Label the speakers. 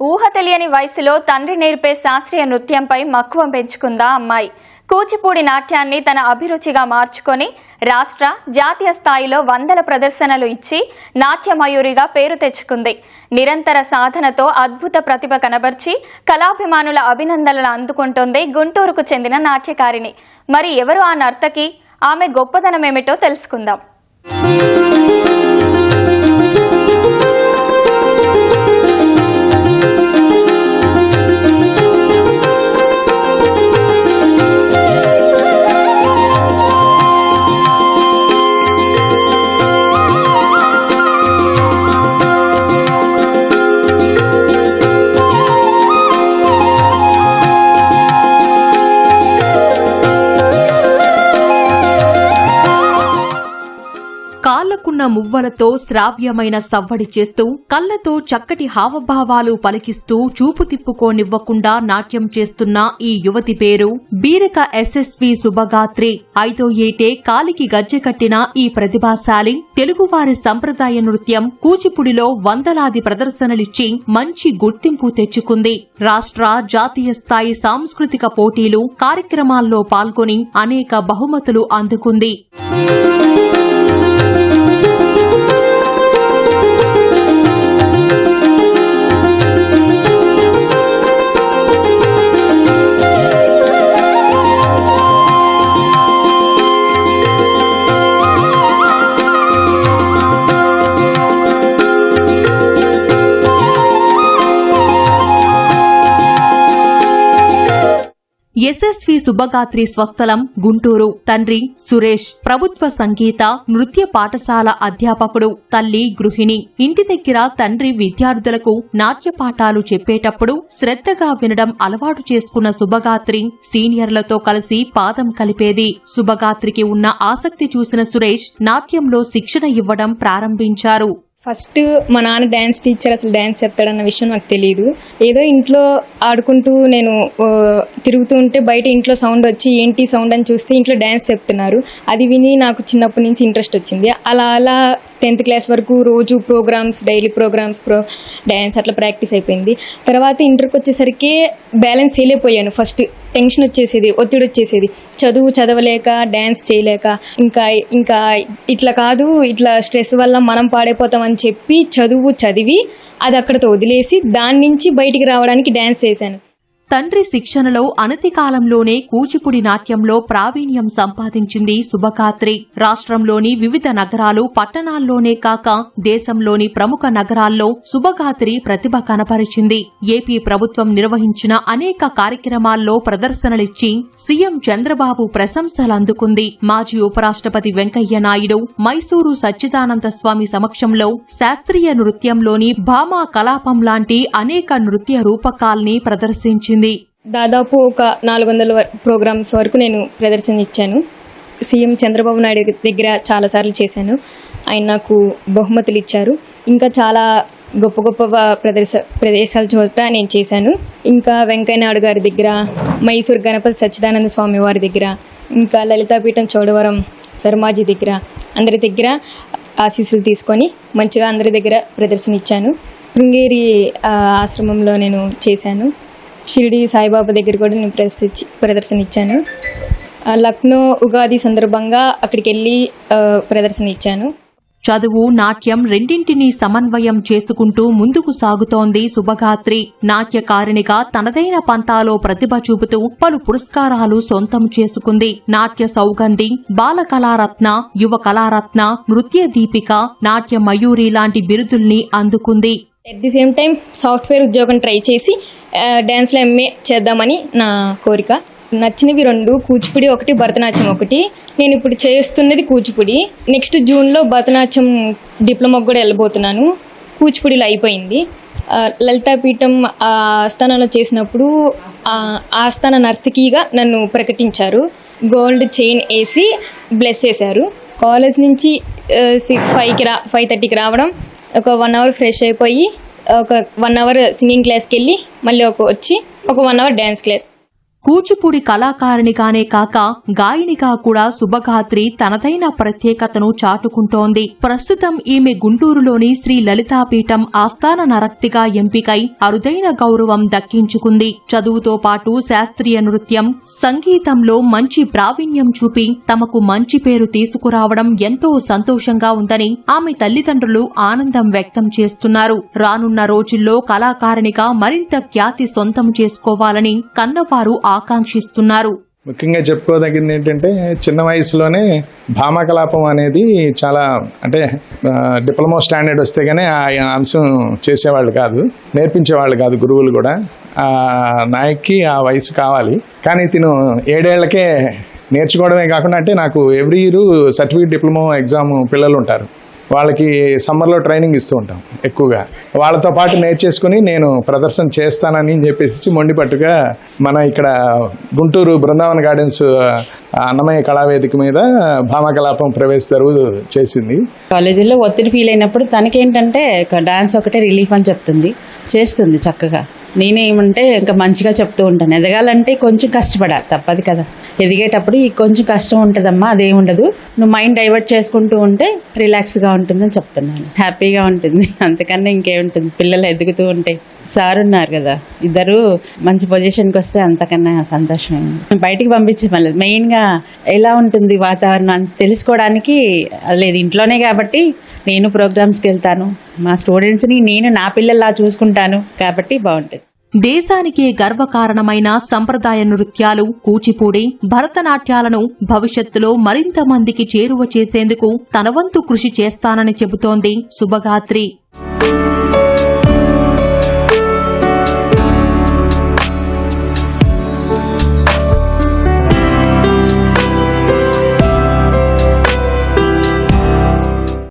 Speaker 1: ఊహ తెలియని వయసులో తండ్రి నేర్పే శాస్త్రీయ నృత్యంపై మక్కువ పెంచుకుందా అమ్మాయి? కూచిపూడి నాట్యాన్ని తన అభిరుచిగా మార్చుకొని రాష్ట్ర జాతీయ స్థాయిలో వందల ప్రదర్శనలు ఇచ్చి నాట్యమయూరిగా పేరు తెచ్చుకుంది. నిరంతర సాధనతో అద్భుత ప్రతిభ కనబర్చి కళాభిమానుల అభినందనలు అందుకుంటోంది గుంటూరుకు చెందిన నాట్యకారిణి. మరి ఎవరు ఆ నర్తకి? ఆమె గొప్పదనమేమిటో తెలుసుకుందాం.
Speaker 2: కాళ్ళకున్న మువ్వలతో శ్రావ్యమైన సవ్వడి చేస్తూ కళ్ళతో చక్కటి హావభావాలు పలికిస్తూ చూపు తిప్పుకోనివ్వకుండా నాట్యం చేస్తున్న ఈ యువతి పేరు బీరక ఎస్ఎస్వి శుభగాత్రి ఐదో ఏటే కాలికి గజ్జె కట్టిన ఈ ప్రతిభాశాలి తెలుగువారి సంప్రదాయ నృత్యం కూచిపుడిలో వందలాది ప్రదర్శనలిచ్చి మంచి గుర్తింపు తెచ్చుకుంది. రాష్ట్ర జాతీయ స్థాయి సాంస్కృతిక పోటీలు కార్యక్రమాల్లో పాల్గొని అనేక బహుమతులు అందుకుంది. ఎస్ఎస్వి శుభగాత్రి స్వస్థలం గుంటూరు. తండ్రి సురేష్. ప్రభుత్వ సంగీత నృత్య పాఠశాల అధ్యాపకుడు తల్లి గృహిణి. ఇంటి దగ్గర తండ్రి విద్యార్థులకు నాట్య పాఠాలు చెప్పేటప్పుడు శ్రద్ధగా వినడం అలవాటు చేసుకున్న శుభగాత్రి సీనియర్లతో కలిసి పాదం కలిపేది. శుభగాత్రికి ఉన్న ఆసక్తి చూసిన సురేష్ నాట్యంలో శిక్షణ ఇవ్వడం ప్రారంభించారు.
Speaker 3: ఫస్ట్ మా నాన్న డ్యాన్స్ టీచర్ అసలు డ్యాన్స్ చెప్తాడన్న విషయం నాకు తెలియదు ఏదో ఇంట్లో ఆడుకుంటూ నేను తిరుగుతూ ఉంటే బయట ఇంట్లో సౌండ్ వచ్చి ఏంటి సౌండ్ అని చూస్తే ఇంట్లో డ్యాన్స్ చెప్తున్నారు. అది విని నాకు చిన్నప్పటి నుంచి ఇంట్రెస్ట్ వచ్చింది. అలా అలా టెన్త్ క్లాస్ వరకు రోజు programmes daily programmes pro dance అట్లా ప్రాక్టీస్ అయిపోయింది. తర్వాత ఇంటర్కి వచ్చేసరికి బ్యాలెన్స్ చేయలేకపోయాను. ఫస్ట్ టెన్షన్ వచ్చేసేది ఒత్తిడి వచ్చేసేది. చదువు చదవలేక డ్యాన్స్ చేయలేక ఇంకా ఇంకా ఇట్లా కాదు ఇట్లా స్ట్రెస్ వల్ల మనం పాడైపోతామని చెప్పి చదువు చదివి అది అక్కడతో వదిలేసి దాని నుంచి బయటికి రావడానికి డ్యాన్స్ చేశాను.
Speaker 2: తండ్రి శిక్షణలో అనతి కాలంలోనే కూచిపుడి నాట్యంలో ప్రావీణ్యం సంపాదించింది శుభకాత్రి రాష్ట్రంలోని వివిధ నగరాలు పట్టణాల్లోనే కాక దేశంలోని ప్రముఖ నగరాల్లో శుభకాత్రి ప్రతిభ కనపరిచింది. ఏపీ ప్రభుత్వం నిర్వహించిన అనేక కార్యక్రమాల్లో ప్రదర్శనలిచ్చి సీఎం చంద్రబాబు ప్రశంసలందుకుంది మాజీ ఉపరాష్ట్రపతి వెంకయ్య నాయుడు మైసూరు సచ్చిదానంద స్వామి సమక్షంలో శాస్త్రీయ నృత్యంలోని భామా కలాపం లాంటి అనేక నృత్య రూపకాల్ని ప్రదర్శించింది.
Speaker 3: దాదాపు ఒక నాలుగు వందల ప్రోగ్రామ్స్ వరకు నేను ప్రదర్శన ఇచ్చాను. సీఎం చంద్రబాబు నాయుడు దగ్గర చాలాసార్లు చేశాను. ఆయన నాకు బహుమతులు ఇచ్చారు. ఇంకా చాలా గొప్ప గొప్ప వ- ప్రదర్శ ప్రదేశాల చోట నేను చేశాను. ఇంకా వెంకయ్య నాయుడు గారి దగ్గర మైసూర్ గణపతి సచ్చిదానంద స్వామి వారి దగ్గర ఇంకా లలితాపీఠం చోడవరం శర్మాజీ దగ్గర అందరి దగ్గర ఆశీస్సులు తీసుకొని మంచిగా అందరి దగ్గర ప్రదర్శన ఇచ్చాను. శృంగేరి ఆశ్రమంలో నేను చేశాను. షిరిడి సాయిబాబా దగ్గర కూడా నేను ప్రదర్శించి ప్రదర్శన ఇచ్చాను లక్నో ఉగాది సందర్భంగా అక్కడికి వెళ్ళి ప్రదర్శన ఇచ్చాను
Speaker 2: చదువు నాట్యం రెండింటినీ సమన్వయం చేసుకుంటూ ముందుకు సాగుతోంది సుభగాత్రి. నాట్యకారిణిగా తనదైన పంతాలో ప్రతిభ చూపుతూ పలు పురస్కారాలు సొంతం చేసుకుంది. నాట్య సౌగంధి బాల కళారత్న యువ కళారత్న నృత్య దీపిక నాట్య మయూరి లాంటి బిరుదుల్ని అందుకుంది.
Speaker 3: At the same time software ఉద్యోగం ట్రై చేసి డ్యాన్స్లో ఎంఏ చేద్దామని నా కోరిక. నచ్చినవి రెండు కూచిపూడి ఒకటి భరతనాట్యం ఒకటి. నేను ఇప్పుడు చేస్తున్నది కూచిపూడి. నెక్స్ట్ జూన్లో భరతనాట్యం డిప్లొమాకు కూడా వెళ్ళబోతున్నాను. కూచిపూడిలో అయిపోయింది. లలితాపీఠం ఆ ఆస్థానంలో చేసినప్పుడు ఆ ఆస్థాన నర్తకిగా నన్ను ప్రకటించారు. గోల్డ్ చైన్ వేసి బ్లెస్ చేశారు. కాలేజ్ నుంచి ఫైవ్కి రా ఫైవ్ థర్టీకి రావడం ఒక వన్ అవర్ ఫ్రెష్ అయిపోయి ఒక వన్ అవర్ సింగింగ్ క్లాస్కి వెళ్ళి మళ్ళీ ఒక వచ్చి ఒక one hour dance class
Speaker 2: Kuchipudi కళాకారిణిగానే కాక గాయనిగా కూడా శుభగాత్రి తనదైన ప్రత్యేకతను చాటుకుంటోంది. ప్రస్తుతం ఈమె గుంటూరులోని శ్రీ లలితాపీఠం ఆస్థాన నరక్తిగా ఎంపికై అరుదైన గౌరవం దక్కించుకుంది. చదువుతో పాటు శాస్త్రీయ నృత్యం సంగీతంలో మంచి ప్రావీణ్యం చూపి తమకు మంచి పేరు తీసుకురావడం ఎంతో సంతోషంగా ఉందని ఆమె తల్లిదండ్రులు ఆనందం వ్యక్తం చేస్తున్నారు. రానున్న రోజుల్లో కళాకారిణిగా మరింత ఖ్యాతి సొంతం చేసుకోవాలని కన్నవారు ఆకాంక్షిస్తున్నారు.
Speaker 4: ముఖ్యంగా చెప్పుకోదగింది ఏంటంటే చిన్న వయసులోనే భామకలాపం అనేది చాలా అంటే డిప్లొమా స్టాండర్డ్ వస్తే కానీ ఆ అంశం చేసేవాళ్ళు కాదు నేర్పించేవాళ్ళు కాదు గురువులు కూడా. ఆ నాయక్కి ఆ వయసు కావాలి. కానీ తిను ఏడేళ్ళకే నేర్చుకోవడమే కాకుండా అంటే నాకు every year certificate diploma exam పిల్లలు ఉంటారు. వాళ్ళకి సమ్మర్లో ట్రైనింగ్ ఇస్తూ ఉంటాం ఎక్కువగా. వాళ్ళతో పాటు నేర్చేసుకుని నేను ప్రదర్శన చేస్తానని చెప్పేసి మొండి పట్టుగా మన ఇక్కడ గుంటూరు బృందావన్ గార్డెన్స్ అన్నమయ్య కళావేదిక మీద భామకలాపం ప్రవేశ తెరువు చేసింది.
Speaker 5: కాలేజీలో ఒత్తిడి ఫీల్ అయినప్పుడు తనకేంటంటే ఒక డాన్స్ ఒకటే రిలీఫ్ అని చెప్తుంది చేస్తుంది చక్కగా. నేనేమంటే ఇంకా మంచిగా చెప్తూ ఉంటాను. ఎదగాలంటే కొంచెం కష్టపడాలి. తప్పదు కదా. ఎదిగేటప్పుడు ఈ కొంచెం కష్టం ఉంటుందమ్మా అదేం ఉండదు నువ్వు మైండ్ డైవర్ట్ చేసుకుంటూ ఉంటే రిలాక్స్గా ఉంటుందని చెప్తున్నాను. హ్యాపీగా ఉంటుంది. అంతకన్నా ఇంకేముంటుంది? పిల్లలు ఎదుగుతూ ఉంటే. సార్ ఉన్నారు కదా. ఇద్దరు మంచి పొజిషన్కి వస్తే అంతకన్నా సంతోషం బయటికి పంపించే మెయిన్గా ఎలా ఉంటుంది వాతావరణం తెలుసుకోవడానికి లేదు ఇంట్లోనే కాబట్టి నేను ప్రోగ్రామ్స్కి వెళ్తాను. మా స్టూడెంట్స్ని నేను నా పిల్లల్లా చూసుకుంటాను కాబట్టి బాగుంటుంది.
Speaker 2: దేశానికే గర్వకారణమైన సంప్రదాయ నృత్యాలు కూచిపూడి భరతనాట్యాలను భవిష్యత్తులో మరింత మందికి చేరువ చేసేందుకు తనవంతు కృషి చేస్తానని చెబుతోంది శుభగాత్రి.